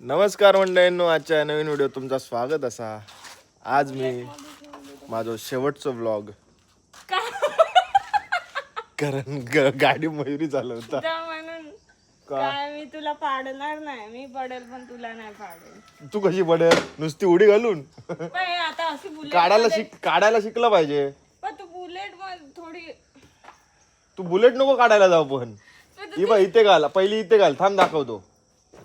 नमस्कार मंडळींनो आजच्या नवीन व्हिडिओ तुमचं स्वागत असा. आज मी माझं शेवटचं व्लॉग कारण ग- गाडी मयुरी चालवता. म्हणून. काय मी तुला पाडणार नाही. मी पडेल पण तुला नाही पाडेल तू कशी पडेल? नुसती उडी घालून. पण आता अशी बुलेट काढायला शिक काढायला शिकलं पाहिजे. पण तू बुलेट थोडी तू बुलेट नको काढायला जाऊ पण. ही बा इथे घाल. पहिली इथे घाल. थांब दाखवतो.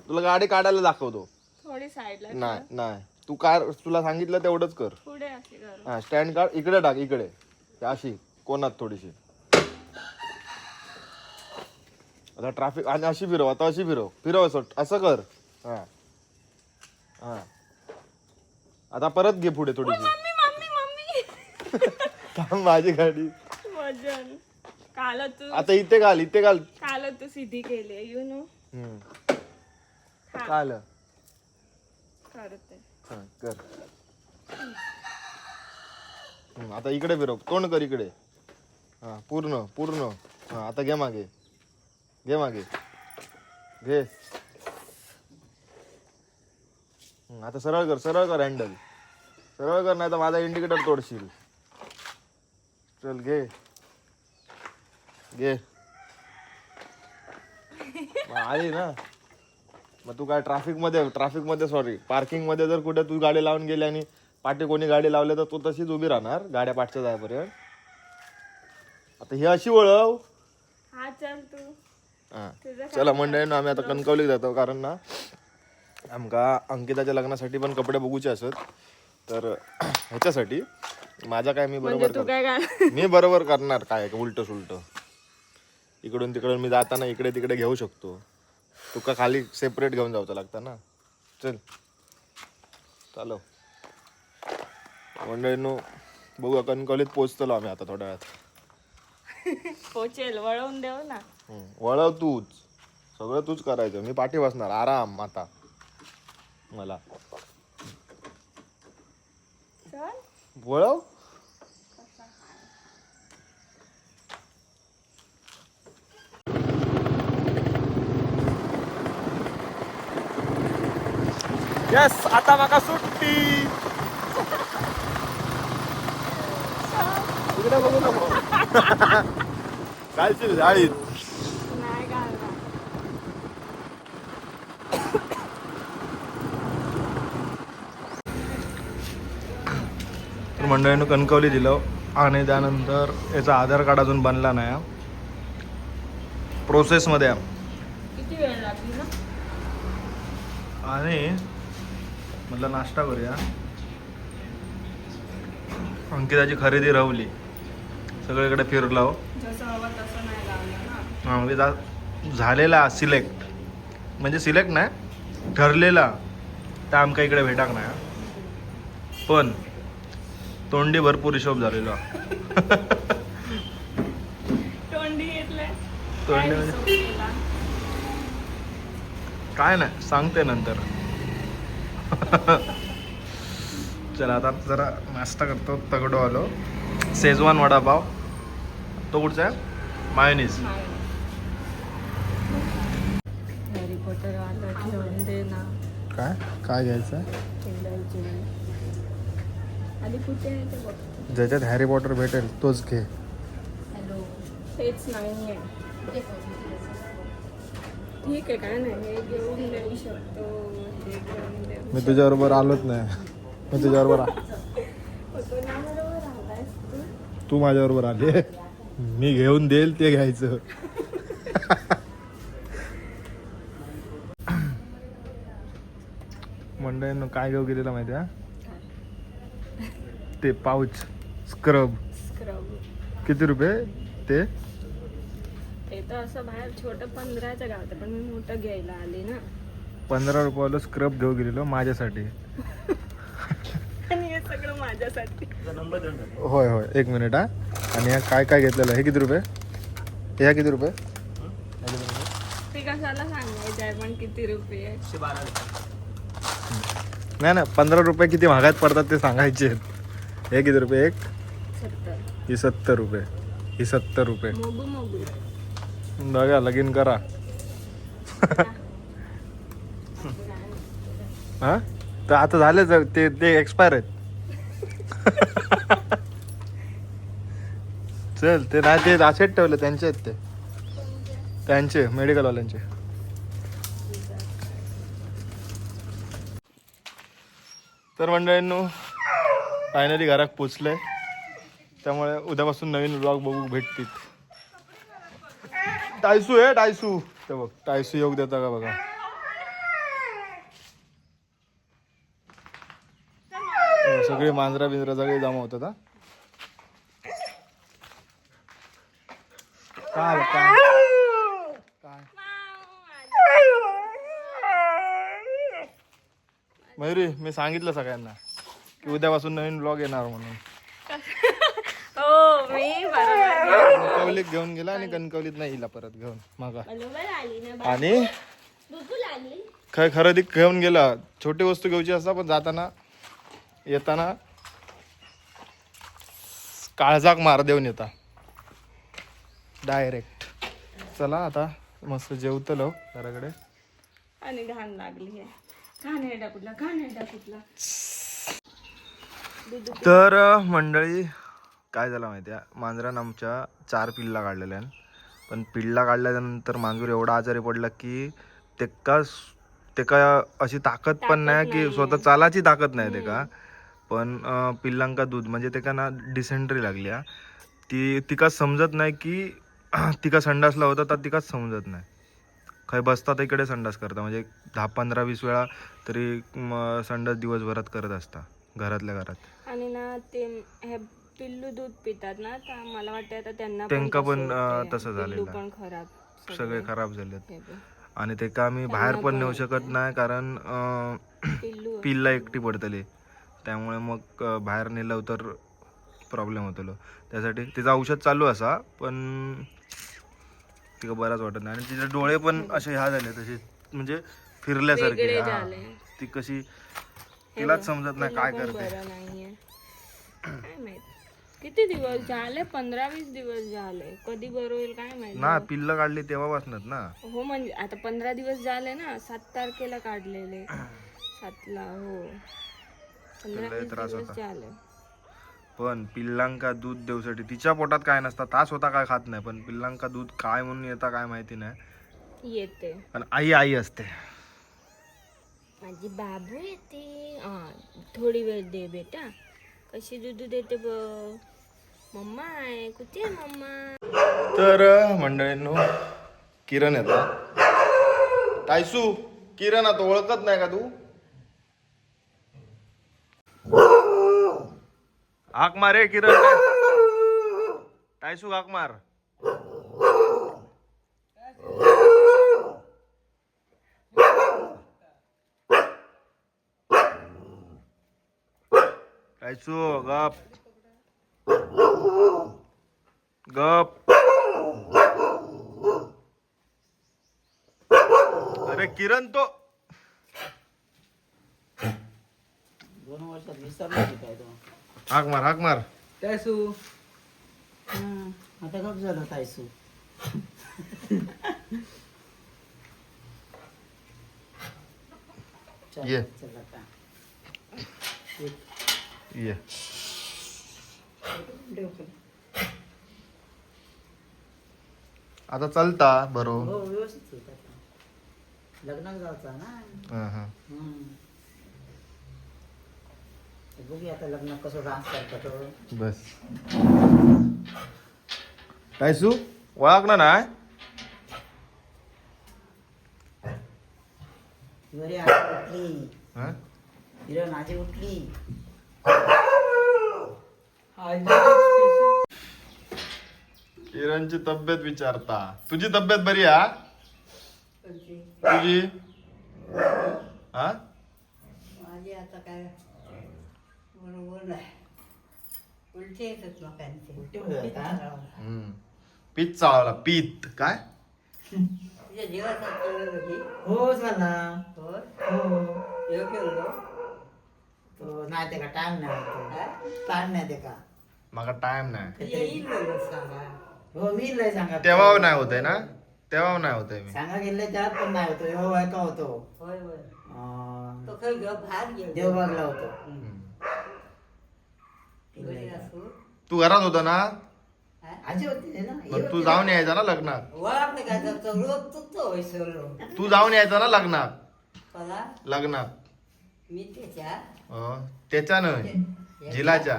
तुला गाडी काढायला दाखवतो. थोडी साईडला नाही नाही. तू कार तुला सांगितलं तेवढंच कर. पुढे अशी कर. हा स्टँड काढ इकडे टाक इकडे. अशी कोणात थोडीशी. आता ट्रॅफिक आणि अशी फिरव आता अशी फिरव. फिरव असं असं कर. हा. हा. आता परत घे पुढे थोडीशी. Mummy mummy mummy. थांब माझी गाडी. वजन. काल तू आता इथे घाल इथे घाल. काल तू सिधी केली यु नो हम्म. आलं? हा, कर. हम्म, आता इकडे फिरव. तोंड कर इकडे. हा पूर्ण पूर्ण. हा आता घे मागे. घे मागे. घे. हम्म, आता सरळ कर सरळ कर हँडल सरळ कर नाही तर माझा इंडिकेटर तोडशील. चल घे. घे. मग आली ना. मग तू काय ट्रॅफिकमध्ये ट्रॅफिकमध्ये सॉरी पार्किंगमध्ये जर कुठे तू गाडी लावून गेली आणि पाठी कोणी गाडी लावली तर तू तशीच उभी राहणार गाड्या पाठच्या जायपर्यंत आता ही अशी वळव हा चल तू. हा. चला मंडळीनं आम्ही आता कणकवली जातो कारण ना आमका अंकिताच्या लग्नासाठी पण कपडे बघूचे असत. तर ह्याच्यासाठी माझा काय मी बरोबर कर- मी बरोबर करणार काय उलट सुलट. इकडून तिकडून मी जाताना इकडे तिकडे घेऊ शकतो. तुका खाली सेपरेट घेऊन जावचं लागतं ना. चल. चालव. मंडळींनो बघू कणकवलीत पोचतलो आम्ही आता थोड्या वेळात. पोचेल वळवून देऊ ना. वळव तूच. सगळं तूच करायचं. मी पाठी बसणार. आराम आता. मला. चल. वळव. येस आता माका सुट्टी. इकडे बघू नको. घालशील जाळीत तर मंडळीनं कणकवली दिलं आणि त्यानंतर याचा आधार कार्ड अजून बनला नाही. प्रोसेसमध्ये आहे. किती वेळ लागली ना? आणि म्हटलं नाश्ता करूया. अंकिताची खरेदी राहली सगळीकडे फिरलो. जसं हवं तसं नाही लावलं ना. हा, म्हणजे झालेला सिलेक्ट. म्हणजे सिलेक्ट नाही ठरलेला. त्या आमका इकडे भेटाक नाही पण तोंडी भरपूर हिशोब झालेलो. तोंडी म्हणजे? काय नाही सांगते नंतर. चला आता जरा नाश्ता करतो तगडो आलो. शेजवान वडापाव. तो कुठचा? आहे मायोनीज ना. काय? काय घ्यायचं? ज्याच्यात हॅरी पॉटर भेटेल तोच घे. हॅलो तेच नाही ठीक आहे काय नाही हे घेऊन देऊ शकतो हे घेऊन देऊ मी तुझ्याबरोबर आलोच नाही. मी तुझ्याबरोबर आ- शकतो आलायस तू? तू माझ्याबरोबर आली. मी घेऊन देईल ते घ्यायचं. मंडळीनं काय घेऊ गेलेलं माहिती आहे? ते पाऊच स्क्रब. स्क्रब. किती रुपये? ते? ते तर असं बाहेर छोटं पंधराचं गावतं पण मी मोठं घ्यायला आली ना. पंधरा रुपयाला स्क्रब घेऊ गेलेलो माझ्यासाठी. आणि हे सगळं माझ्यासाठी. होय होय. एक मिनिट हा. आणि ह्या काय काय घेतलेलं हे किती रुपये? ह्या किती रुपये? ते कशाला सांगायचं? आहे पण किती रुपये? नाही ना पंधरा रुपये किती महागात पडतात ते सांगायचे हे किती रुपये? एक? सत्तर. ही सत्तर रुपये. ही सत्तर रुपये. मोगू मोगू. बघा लगीन करा. हा? तर आता झाले तर ते ते एक्सपायर आहेत. चल ते नाही ते असेच ठेवले त्यांचे आहेत ते. त्यांचे मेडिकलवाल्यांचे तर मंडळींनो फायनली घरात पोचलंय. त्यामुळे उद्यापासून नवीन ब्लॉग बघू भेटतील. टायसू आहे टायसू ते बघ टायसू योग देता का बघा? सगळे मांजरा बिंजरा सगळे जमा होतात हा? काय काय? मयुरी मी सांगितलं सगळ्यांना की उद्यापासून नवीन ब्लॉग येणार म्हणून. मी कणकवलीत घेऊन गेला आणि कणकवलीत नाही येईल परत घेऊन. मागा. बरोबर आली ना आणि? काय खरेदी घेऊन गेला. छोटी वस्तू घ्यायची असता पण जाताना येताना काळजाक मार देऊन येता. डायरेक्ट चला आता मस्त जेवतलो घराकडे. आणि घाण लागली आहे तर मंडळी काय झालं माहिती आहे? मांजरानं आमच्या चार पिल्ला काढलेल्या पण पिल्ला काढल्यानंतर मांजूर एवढा आजारी पडला की तेका तेका अशी ताकद पण नाही की स्वतः चालाची ताकद नाही तेका पण पिल्लांका दूध म्हणजे तेका ना डिसेंट्री लागली. ती तिका समजत नाही की तिका संडासला होता तर तिकाच समजत नाही. खंय बसतात इकडे संडास करता म्हणजे दहा पंधरा वीस वेळा तरी संडास दिवसभरात करत असता घरातल्या घरात. आणि ना ते हे पिल्लू दूध पितात ना तर मला वाटतं आता त्यांना त्यांका पण. तसं झालेलं पण खराब सगळे. खराब झालेत. आणि ते का आम्ही बाहेर पण नेऊ शकत नाही कारण पिल्लू एकटी पडतली. त्यामुळे मग बाहेर नेलं तर प्रॉब्लेम होतलो. त्यासाठी तिचं औषध चालू असा पण तिका बराच वाटत नाही. आणि तिचे डोळे पण असे ह्या झाले तसे म्हणजे फिरल्यासारखे. हा. ती कशी तिलाच समजत नाही काय करते. किती दिवस झाले? पंधरा वीस दिवस झाले. कधी बरं होईल काय माहीत ना पिल्ल काढली तेव्हापासूनच ना. हो म्हणजे आता पंधरा दिवस झाले ना सात तारखेला काढलेले. सातला हो. पंधरा लय वीस त्रास दिवस होता. झाले. पण पिल्लांका दूध देऊसाठी तिच्या पोटात काय नसतं ता स्वतः काय खात नाही पण पिल्लांका दूध काय म्हणून येता काय माहिती नाही. येते. पण आई आई असते. माझी बाबू येते. हा थोडी वेळ दे बेटा. कशी दूध देते बघ मम्मा आहे. कुठे आहे मम्मा? तर मंडळींनो किरण येतो टायसू किरण आता ओळखत नाही का तू? हाक मार रे किरण. टायसू हाक मार. टायसू गप. गप. अरे किरण तो. दोन वर्षात हाक मार हाक मार. तायसू आता कप झालं तायसू चल, ये. चल आता. ये. आता चालता बरोबर हो व्यवस्थित होत आता. जायचा ना हा, हा. हम्म. बघूया आता लग्नात कसं डान्स करतात हो. बस टायसू ओळख ना हिरे आजी उठली हा? आजी उठली किरणची तब्येत विचारता. तुझी तब्येत बरी हा? तुझी? हा? माझी आता काय बरोबर नाही. उलटे येतात लोकांचे. उलटे होतात का? हम्म. पीत चावला पीत काय? तुझ्या होती. हो झाला. हो? हो. केलो तो नाही ते का टाइम नाही होतो टाइम नाही ते का माका टाइम नाही. येईल बोलत सांगा. हो मी लय सांगा. तेव्हा नाही होत ना? तेव्हा नाही होतंय मी. सांगा गेले त्यात पण नाही होतो हो आहे का होतो. होय होय. अं, तो खरं ग भात गेलो. देवबागला होतो. बरी असू? तू घरात होता ना? आजी होती ना? पण तू जाऊन यायचा ना लग्नात? रोज तू जाऊन यायचा ना लग्नात? लग्नात. मी त्याच्या हो त्याच्यानं? झिलाच्या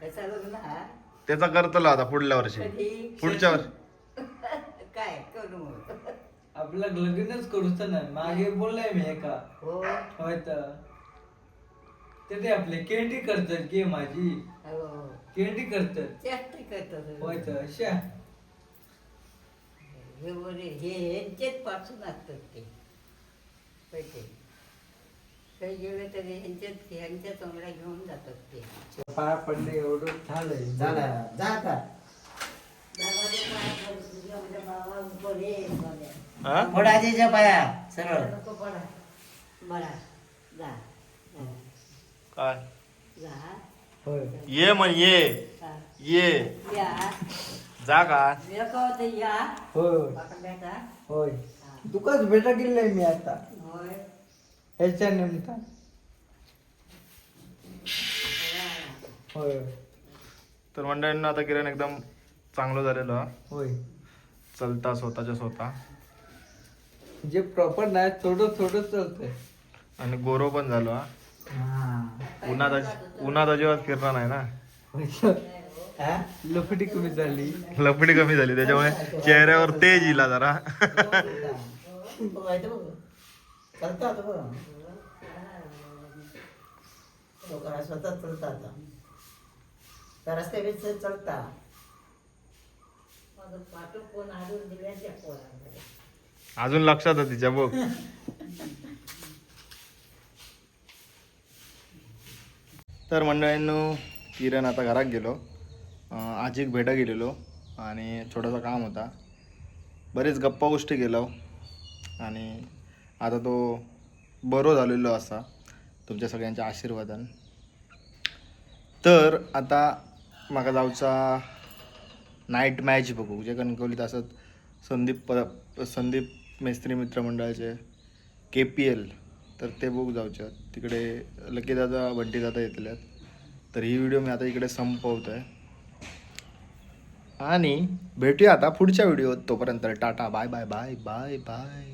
त्याचा लग्न हा. त्याचा करतलो आता पुढल्या वर्षी. कधी पुढच्या वर्षी. काय करू? मग आपलं लग्नच करूच नाही. मागे बोललाय मी एका. हो. होय तर. ते ते आपले केंडी करतात की माझी. हो. केंडी करतात. चेष्टा करतात. होय तर अशा. हे बरे हे ह्यांचेच पासून असतात ते. पैसे काही गेले तरी ह्यांच्या घेऊन जातात ते. पाया पडले एवढं झालंय. झाला. जा आता. हा? आजीच्या पाया सरळ. बरा जा. काय? जा. होय. ये म्हण ये. जा. ये. या. जा का? या. होय. बेटा. होय. तुकाच भेटा गेलाय मी आता. होय. ह्याच्या निमित्तान. होय. तर मंडळींना आता किरण एकदम चांगलं झालेलं. हा. होय. चलता स्वतःच्या स्वतः. जे प्रॉपर नाही थोडं थोडं चालतंय. आणि गोरो पण झालो हा. हा. उन्हात अज- उन्हात अजिबात फिरणार नाही ना. हा? लफडी कमी झाली. लपडी कमी झाली त्याच्यामुळे चेहऱ्यावर तेज येईल जरा. बघ, आहे ते बघ. चालतं आता बघ. तो करा, स्वतः चालता आता त्या रस्त्यावर चालता अजून लक्षात आहे तिच्या बघ तर मंडळींनो किरण आता घरात गेलो. आजीक भेटा गेलेलो आणि छोटासा काम होता. बरेच गप्पा गोष्टी गेलो आणि आता तो बरो झालेलो असा. तुमच्या सगळ्यांच्या आशीर्वादान. तर आता म्हाका जावचा नाईट मॅच बघू जे कणकवलीत असत संदीप प संदीप मेस्त्री मित्र मंडळाचे के पी एल तर ते बघू जाऊचे तिकडे लकी दादा बंटी दादा येतल्यात. तर ही व्हिडिओ मी आता इकडे संपवतो आहे आणि भेटूया आता पुढच्या व्हिडिओत तोपर्यंत. Tata bye bye bye bye bye